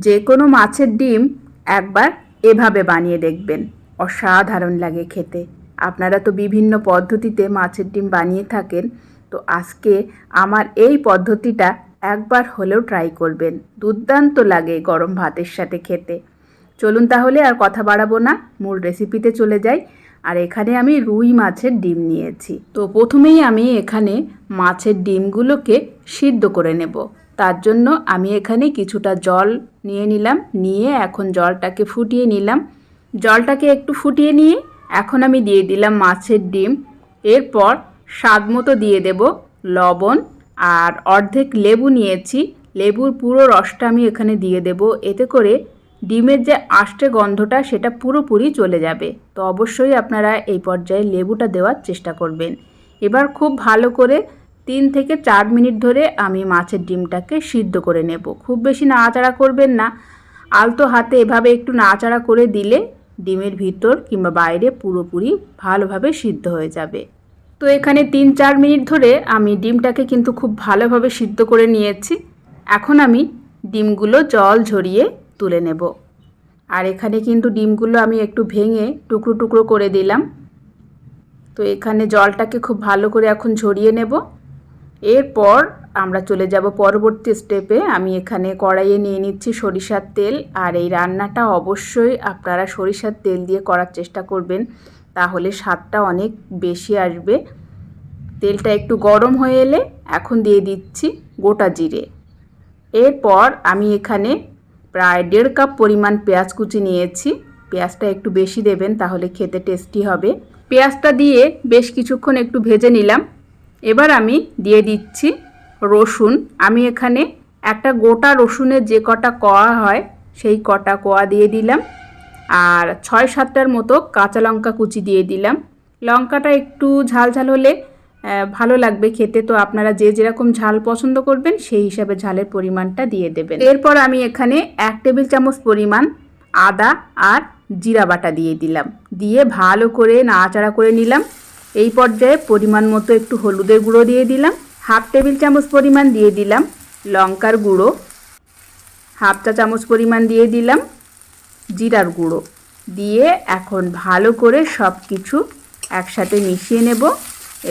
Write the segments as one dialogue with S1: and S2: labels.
S1: যে কোনো মাছের ডিম একবার এভাবে বানিয়ে দেখবেন। অসাধারণ লাগে খেতে। আপনারা তো বিভিন্ন পদ্ধতিতে মাছের ডিম বানিয়ে থাকেন, তো আজকে আমার এই পদ্ধতিটা একবার হলেও ট্রাই করবেন। দুর্দান্ত লাগে গরম ভাতের সাথে খেতে। চলুন তাহলে আর কথা বাড়াবো না, মূল রেসিপিতে চলে যাই। আর এখানে আমি রুই মাছের ডিম নিয়েছি। তো প্রথমেই আমি এখানে মাছের ডিমগুলোকে সিদ্ধ করে নেব। তার জন্য আমি এখানে কিছুটা জল নিয়ে নিলাম, নিয়ে এখন জলটাকে ফুটিয়ে নিলাম। জলটাকে একটু ফুটিয়ে নিয়ে এখন আমি দিয়ে দিলাম মাছের ডিম। এরপর স্বাদ মতো দিয়ে দেব লবণ আর অর্ধেক লেবু নিয়েছি। লেবুর পুরো রসটা আমি এখানে দিয়ে দেব। এতে করে ডিমের যে আষ্টে গন্ধটা সেটা পুরোপুরি চলে যাবে। তো অবশ্যই আপনারা এই পর্যায়ে লেবুটা দেওয়ার চেষ্টা করবেন। এবার খুব ভালো করে তিন থেকে চার মিনিট ধরে আমি মাছের ডিমটাকে সিদ্ধ করে নেব। খুব বেশি নাড়াচাড়া করবেন না। আলতো হাতে এভাবে একটু নাড়াচাড়া করে দিলে ডিমের ভিতর কিংবা বাইরে পুরোপুরি ভালোভাবে সিদ্ধ হয়ে যাবে। তো এখানে তিন চার মিনিট ধরে আমি ডিমটাকে কিন্তু খুব ভালোভাবে সিদ্ধ করে নিয়েছি। এখন আমি ডিমগুলো জল ঝরিয়ে তুলে নেব। আর এখানে কিন্তু ডিমগুলো আমি একটু ভেঙে টুকরো টুকরো করে দিলাম। তো এখানে জলটাকে খুব ভালো করে এখন ঝরিয়ে নেব। এরপর আমরা চলে যাব পরবর্তী স্টেপে। আমি এখানে কড়াইয়ে নিয়ে নিচ্ছি সরিষার তেল। আর এই রান্নাটা অবশ্যই আপনারা সরিষার তেল দিয়ে করার চেষ্টা করবেন। তাহলে স্বাদটা অনেক বেশি আসবে। তেলটা একটু গরম হয়ে এলে এখন দিয়ে দিচ্ছি গোটা জিরে। এরপর আমি এখানে প্রায় দেড় কাপ পরিমাণ পেঁয়াজ কুচি নিয়েছি। পেঁয়াজটা একটু বেশি দেবেন, তাহলে খেতে টেস্টি হবে। পেঁয়াজটা দিয়ে বেশ কিছুক্ষণ একটু ভেজে নিলাম। এবার আমি দিয়ে দিচ্ছি রসুন। আমি এখানে একটা গোটা রসুনের যে কটা কোয়া হয়, সেই কটা কোয়া দিয়ে দিলাম। আর ছয় সাতটার মতো কাঁচা লঙ্কা কুচি দিয়ে দিলাম। লঙ্কাটা একটু ঝাল ঝাল হলে ভালো লাগবে খেতে। তো আপনারা যে যেরকম ঝাল পছন্দ করবেন, সেই হিসাবে ঝালের পরিমাণটা দিয়ে দেবেন। এরপর আমি এখানে এক টেবিল চামচ পরিমাণ আদা আর জিরা বাটা দিয়ে দিলাম। দিয়ে ভালো করে নাড়াচাড়া করে নিলাম। এই পর্যায়ে পরিমাণ মতো একটু হলুদের গুঁড়ো দিয়ে দিলাম। হাফ টেবিল চামচ পরিমাণ দিয়ে দিলাম লঙ্কার গুঁড়ো। হাফ চা চামচ পরিমাণ দিয়ে দিলাম জিরার গুঁড়ো। দিয়ে এখন ভালো করে সব কিছু একসাথে মিশিয়ে নেব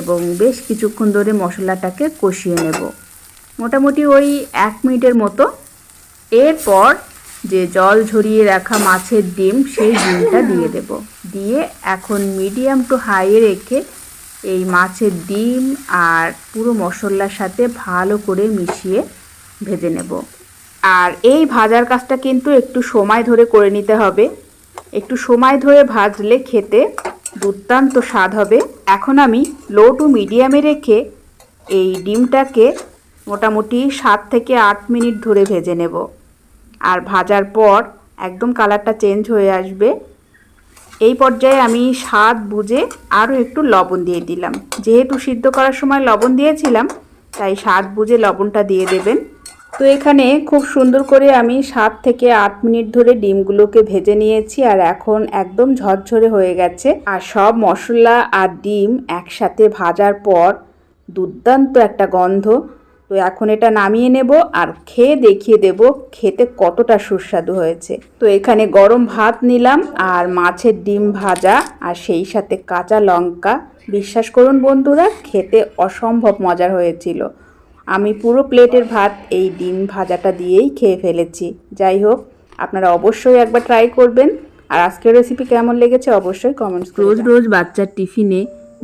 S1: এবং বেশ কিছুক্ষণ ধরে মশলাটাকে কষিয়ে নেব। মোটামুটি ওই এক মিনিটের মতো। এরপর যে জল ঝরিয়ে রাখা মাছের ডিম, সেই ডিমটা দিয়ে দেব। দিয়ে এখন মিডিয়াম টু হাইয়ে রেখে এই মাছের ডিম আর পুরো মশলার সাথে ভালো করে মিশিয়ে ভেজে নেব। আর এই ভাজার কাজটা কিন্তু একটু সময় ধরে করে নিতে হবে। একটু সময় ধরে ভাজলে খেতে দুর্দান্ত স্বাদ হবে। এখন আমি লো টু মিডিয়ামে রেখে এই ডিমটাকে মোটামুটি সাত থেকে আট মিনিট ধরে ভেজে নেব। আর ভাজার পর একদম কালারটা চেঞ্জ হয়ে আসবে। এই পর্যায়ে আমি স্বাদ বুঝে আরও একটু লবণ দিয়ে দিলাম। যেহেতু সিদ্ধ করার সময় লবণ দিয়েছিলাম, তাই স্বাদ বুঝে লবণটা দিয়ে দেবেন। তো এখানে খুব সুন্দর করে আমি সাত থেকে আট মিনিট ধরে ডিমগুলোকে ভেজে নিয়েছি আর এখন একদম ঝরঝরে হয়ে গেছে। আর সব মশলা আর ডিম একসাথে ভাজার পর দুর্দান্ত একটা গন্ধ। তো এখন এটা নামিয়ে নেব আর খেয়ে দেখিয়ে দেব খেতে কতটা সুস্বাদু হয়েছে। তো এখানে গরম ভাত নিলাম আর মাছের ডিম ভাজা আর সেই সাথে কাঁচা লঙ্কা। বিশ্বাস করুন বন্ধুরা খেতে অসম্ভব মজার হয়েছিল। আমি পুরো প্লেটের ভাত এই ডিম ভাজাটা দিয়েই খেয়ে ফেলেছি। যাই হোক আপনারা অবশ্যই একবার ট্রাই করবেন। আর আজকের রেসিপি কেমন লেগেছে অবশ্যই কমেন্টস রোজ রোজ বাচ্চার টিফিনে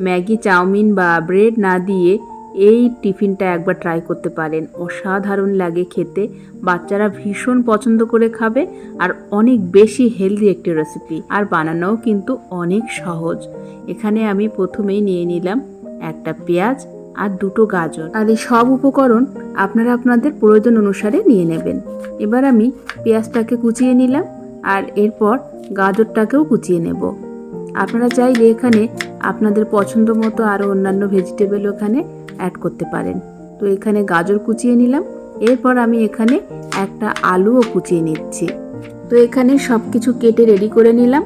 S1: ম্যাগি চাউমিন বা ব্রেড না দিয়ে এই টিফিনটা একবার ট্রাই করতে পারেন। অসাধারণ লাগে খেতে। বাচ্চারা ভীষণ পছন্দ করে খাবে আর অনেক বেশি হেলদি একটি রেসিপি আর বানানোও কিন্তু অনেক সহজ। এখানে আমি প্রথমেই নিয়ে নিলাম একটা পেঁয়াজ আর দুটো গাজর। আর এই সব উপকরণ আপনারা আপনাদের প্রয়োজন অনুসারে নিয়ে নেবেন। এবার আমি পেঁয়াজটাকে কুচিয়ে নিলাম আর এরপর গাজরটাকেও কুচিয়ে নেব। আপনারা চাইলে এখানে আপনাদের পছন্দ মতো আরও অন্যান্য ভেজিটেবল ওখানে অ্যাড করতে পারেন। তো এখানে গাজর কুচিয়ে নিলাম। এরপর আমি এখানে একটা আলুও কুচিয়ে নিচ্ছি। তো এখানে সব কিছু কেটে রেডি করে নিলাম।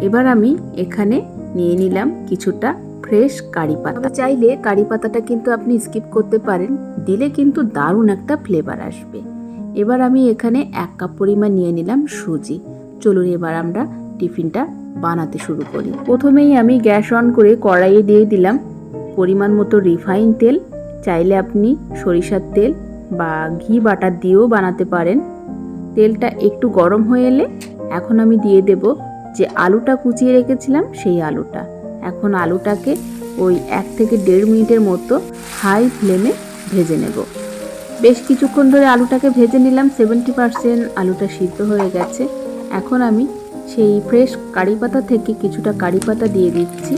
S1: এবার আমি এখানে নিয়ে নিলাম কিছুটা ফ্রেশ কারি পাতা। চাইলে কারি পাতাটা কিন্তু আপনি স্কিপ করতে পারেন। দিলে কিন্তু দারুণ একটা ফ্লেভার আসবে। এবার আমি এখানে এক কাপ পরিমাণ নিয়ে নিলাম সুজি। চলুন এবার আমরা টিফিনটা বানাতে শুরু করি। প্রথমেই আমি গ্যাস অন করে কড়াইয়ে দিয়ে দিলাম। পরিমাণ মতো রিফাইন তেল, চাইলে আপনি সরিষার তেল বা ঘি বাটার দিয়েও বানাতে পারেন। তেলটা একটু গরম হয়ে এলে এখন আমি দিয়ে দেব যে আলুটা কুচিয়ে রেখেছিলাম, সেই আলুটা। এখন আলুটাকে ওই এক থেকে দেড় মিনিটের মতো হাই ফ্লেমে ভেজে নেব। বেশ কিছুক্ষণ ধরে আলুটাকে ভেজে নিলাম, সেভেন্টি পারসেন্ট আলুটা সিদ্ধ হয়ে গেছে। এখন আমি সেই ফ্রেশ কারি পাতা থেকে কিছুটা কারি পাতা দিয়ে দিচ্ছি।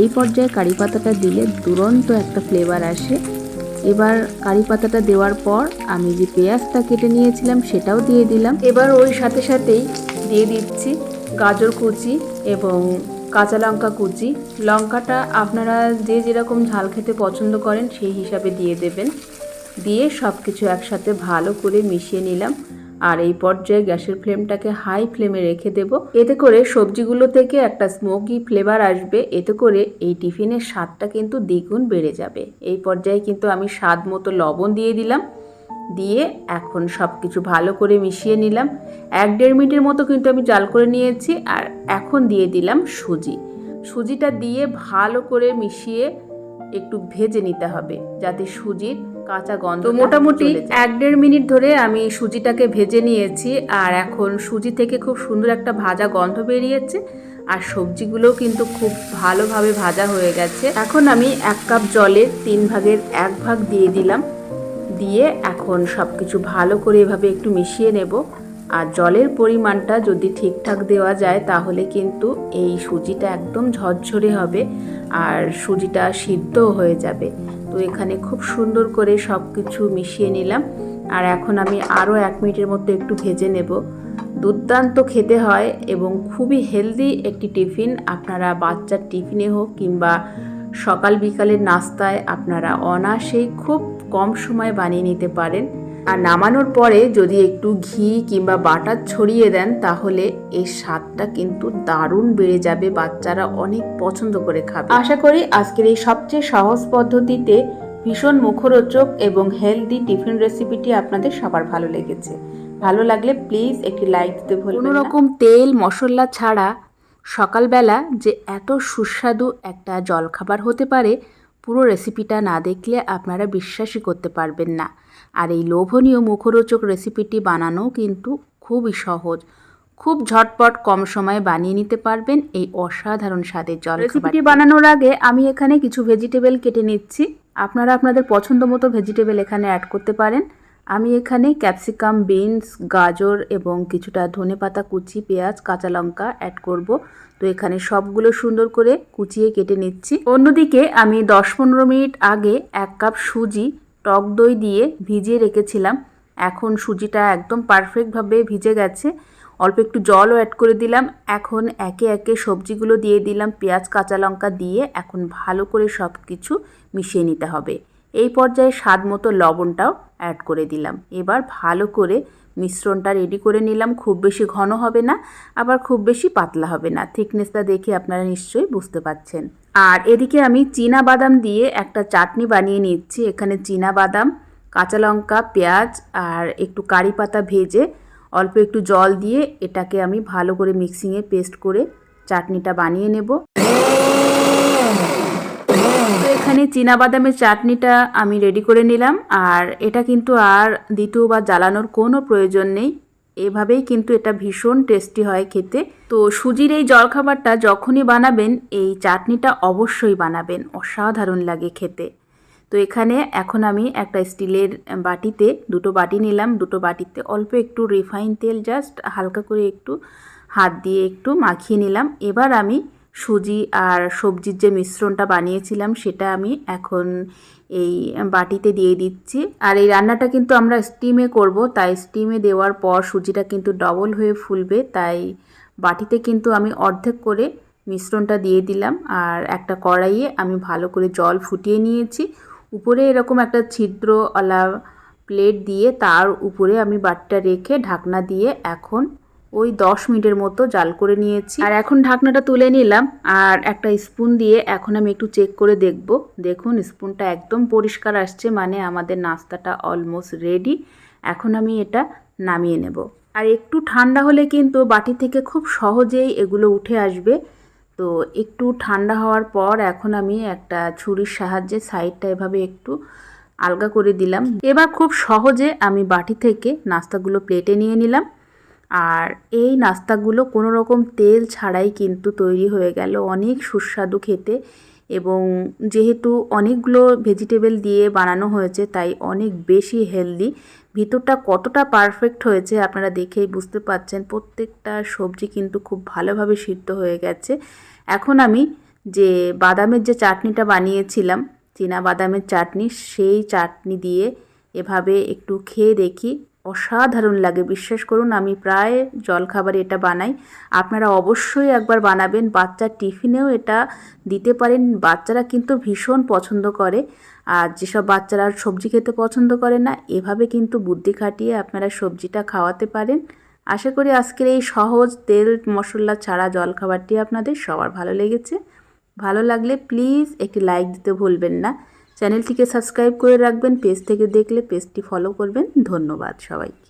S1: এই পর্যায়ে কারি পাতাটা দিলে দুরন্ত একটা ফ্লেভার আসে। এবার কারি পাতাটা দেওয়ার পর আমি যে পেঁয়াজটা কেটে নিয়েছিলাম সেটাও দিয়ে দিলাম। এবার ওই সাথে সাথেই দিয়ে দিচ্ছি গাজর কুচি এবং কাঁচা লঙ্কা কুচি। লঙ্কাটা আপনারা যে যেরকম ঝাল খেতে পছন্দ করেন সেই হিসাবে দিয়ে দেবেন। দিয়ে সব কিছু একসাথে ভালো করে মিশিয়ে নিলাম। আর এই পর্যায়ে গ্যাসের ফ্লেমটাকে হাই ফ্লেমে রেখে দেব। এতে করে সবজিগুলো থেকে একটা স্মোকি ফ্লেভার আসবে। এতে করে এই টিফিনের স্বাদটা কিন্তু দ্বিগুণ বেড়ে যাবে। এই পর্যায়ে কিন্তু আমি স্বাদ মতো লবণ দিয়ে দিলাম। দিয়ে এখন সব কিছু ভালো করে মিশিয়ে নিলাম। এক দেড় মিনিটের মতো কিন্তু আমি জাল করে নিয়েছি আর এখন দিয়ে দিলাম সুজি। সুজিটা দিয়ে ভালো করে মিশিয়ে একটু ভেজে নিতে হবে যাতে সুজির কাঁচা গন্ধ তো মোটামুটি এক দেড় মিনিট ধরে আমি সুজিটাকে ভেজে নিয়েছি আর এখন সুজি থেকে খুব সুন্দর একটা ভাজা গন্ধ বেরিয়েছে আর সবজিগুলোও কিন্তু খুব ভালোভাবে ভাজা হয়ে গেছে। এখন আমি এক কাপ জলে তিন ভাগের এক ভাগ দিয়ে দিলাম দিয়ে এখন সব কিছু ভালো করে এভাবে একটু মিশিয়ে নেব। আর জলের পরিমাণটা যদি ঠিকঠাক দেওয়া যায় তাহলে কিন্তু এই সুজিটা একদম ঝরঝরে হবে আর সুজিটা সিদ্ধও হয়ে যাবে। তো এখানে খুব সুন্দর করে সব কিছু মিশিয়ে নিলাম। আর এখন আমি আরও এক মিনিটের মতো একটু ভেজে নেব। দুর্দান্ত খেতে হয় এবং খুবই হেলদি একটি টিফিন। আপনারা বাচ্চার টিফিনে হোক কিংবা সকাল বিকালের নাস্তায় আপনারা অনাসেই খুব কম সময় বানিয়ে নিতে পারেন। আর নামানোর পরে যদি একটু ঘি কিংবা বাটার ছড়িয়ে দেন তাহলে এর স্বাদটা কিন্তু দারুণ বেড়ে যাবে। বাচ্চারা অনেক পছন্দ করে খাবে। আশা করি আজকের এই সবচেয়ে সহজ পদ্ধতিতে ভীষণ মুখরোচক এবং হেলদি টিফিন রেসিপিটি আপনাদের সবার ভালো লেগেছে। ভালো লাগলে প্লিজ একটি লাইক দিতে ভুলবেন কোনো রকম তেল মশলা ছাড়া সকালবেলা যে এত সুস্বাদু একটা জলখাবার হতে পারে পুরো রেসিপিটা না দেখলে আপনারা বিশ্বাসই করতে পারবেন না। আর এই লোভনীয় মুখরোচক রেসিপিটি বানানো কিন্তু খুবই সহজ। খুব ঝটপট কম সময়ে বানিয়ে নিতে পারবেন এই অসাধারণ স্বাদের জল রেসিপিটি বানানোর আগে আমি এখানে কিছু ভেজিটেবল কেটে নিচ্ছি। আপনারা আপনাদের পছন্দ মতো ভেজিটেবল এখানে অ্যাড করতে পারেন। আমি এখানে ক্যাপসিকাম বিনস গাজর এবং কিছুটা ধনেপাতা কুচি পেঁয়াজ কাঁচা লঙ্কা অ্যাড করব। তো এখানে সবগুলো সুন্দর করে কুচিয়ে কেটে নিচ্ছি। অন্যদিকে আমি দশ পনেরো মিনিট আগে এক কাপ সুজি টক দই দিয়ে ভিজিয়ে রেখেছিলাম। এখন সুজিটা একদম পারফেক্টভাবে ভিজে গেছে। অল্প একটু জলও অ্যাড করে দিলাম। এখন একে একে সবজিগুলো দিয়ে দিলাম। পেঁয়াজ, কাঁচা লঙ্কা দিয়ে এখন ভালো করে সব কিছু মিশিয়ে নিতে হবে। এই পর্যায়ে স্বাদ মতো লবণটাও অ্যাড করে দিলাম। এবার ভালো করে মিশ্রণটা রেডি করে নিলাম। খুব বেশি ঘন হবে না, আবার খুব বেশি পাতলা হবে না। থিকনেসটা দেখে আপনারা নিশ্চয়ই বুঝতে পাচ্ছেন আর এদিকে আমি চীনা বাদাম দিয়ে একটা চাটনি বানিয়ে নিচ্ছি। এখানে চীনা বাদাম, কাঁচা লঙ্কা, পেঁয়াজ আর একটু কারি পাতা ভেজে অল্প একটু জল দিয়ে এটাকে আমি ভালো করে মিক্সিংয়ে পেস্ট করে চাটনিটা বানিয়ে নেব। তো এখানে বাদামের চাটনিটা আমি রেডি করে নিলাম। আর এটা কিন্তু আর দ্বিতীয়বার জ্বালানোর কোনো প্রয়োজন নেই। এভাবেই কিন্তু এটা ভীষণ টেস্টি হয় খেতে। তো সুজির এই জলখাবারটা যখনই বানাবেন, এই চাটনিটা অবশ্যই বানাবেন। অসাধারণ লাগে খেতে। তো এখানে এখন আমি একটা স্টিলের বাটিতে দুটো বাটি নিলাম। দুটো বাটিতে অল্প একটু রিফাইন তেল জাস্ট হালকা করে একটু হাত দিয়ে একটু মাখিয়ে নিলাম। এবার আমি সুজি আর সবজির যে মিশ্রণটা বানিয়েছিলাম, সেটা আমি এখন এই বাটিতে দিয়ে দিচ্ছি। আর এই রান্নাটা কিন্তু আমরা স্টিমে করব, তাই স্টিমে দেওয়ার পর সুজিটা কিন্তু ডবল হয়ে ফুলবে, তাই বাটিতে কিন্তু আমি অর্ধেক করে মিশ্রণটা দিয়ে দিলাম। আর একটা কড়াইয়ে আমি ভালো করে জল ফুটিয়ে নিয়েছি। উপরে এরকম একটা ছিদ্রওয়ালা প্লেট দিয়ে তার উপরে আমি বাটিটা রেখে ঢাকনা দিয়ে এখন ওই দশ মিনিটের মতো জাল করে নিয়েছি। আর এখন ঢাকনাটা তুলে নিলাম আর একটা স্পুন দিয়ে এখন আমি একটু চেক করে দেখব। দেখুন, স্পুনটা একদম পরিষ্কার আসছে মানে আমাদের নাস্তাটা অলমোস্ট রেডি এখন আমি এটা নামিয়ে নেব। আর একটু ঠান্ডা হলে কিন্তু বাটি থেকে খুব সহজেই এগুলো উঠে আসবে। তো একটু ঠান্ডা হওয়ার পর এখন আমি একটা ছুরির সাহায্যে সাইডটা এভাবে একটু আলগা করে দিলাম। এবার খুব সহজে আমি বাটি থেকে নাস্তাগুলো প্লেটে নিয়ে নিলাম। আর এই নাস্তাগুলো কোনো রকম তেল ছাড়াই কিন্তু তৈরি হয়ে গেল অনেক সুস্বাদু খেতে এবং যেহেতু অনেকগুলো ভেজিটেবল দিয়ে বানানো হয়েছে, তাই অনেক বেশি হেলদি। ভিতরটা কতটা পারফেক্ট হয়েছে আপনারা দেখেই বুঝতে পাচ্ছেন প্রত্যেকটা সবজি কিন্তু খুব ভালোভাবে সিদ্ধ হয়ে গেছে। এখন আমি যে বাদামের যে চাটনিটা বানিয়েছিলাম, চীনা বাদামের চাটনি, সেই চাটনি দিয়ে এভাবে একটু খেয়ে দেখি। অসাধারণ লাগে, বিশ্বাস করুন, আমি প্রায় জলখাবারে এটা বানাই। আপনারা অবশ্যই একবার বানাবেন বাচ্চার টিফিনেও এটা দিতে পারেন, বাচ্চারা কিন্তু ভীষণ পছন্দ করে। আর যেসব বাচ্চারা সবজি খেতে পছন্দ করে না, এভাবে কিন্তু বুদ্ধি খাটিয়ে আপনারা সবজিটা খাওয়াতে পারেন। আশা করি আজকের এই সহজ তেল মশলা ছাড়া জলখাবারটি আপনাদের সবার ভালো লেগেছে। ভালো লাগলে প্লিজ একটি লাইক দিতে ভুলবেন না। চ্যানেলটিকে সাবস্ক্রাইব করে রাখবেন পেজ থেকে দেখলে পেজটি ফলো করবেন। ধন্যবাদ সবাইকে।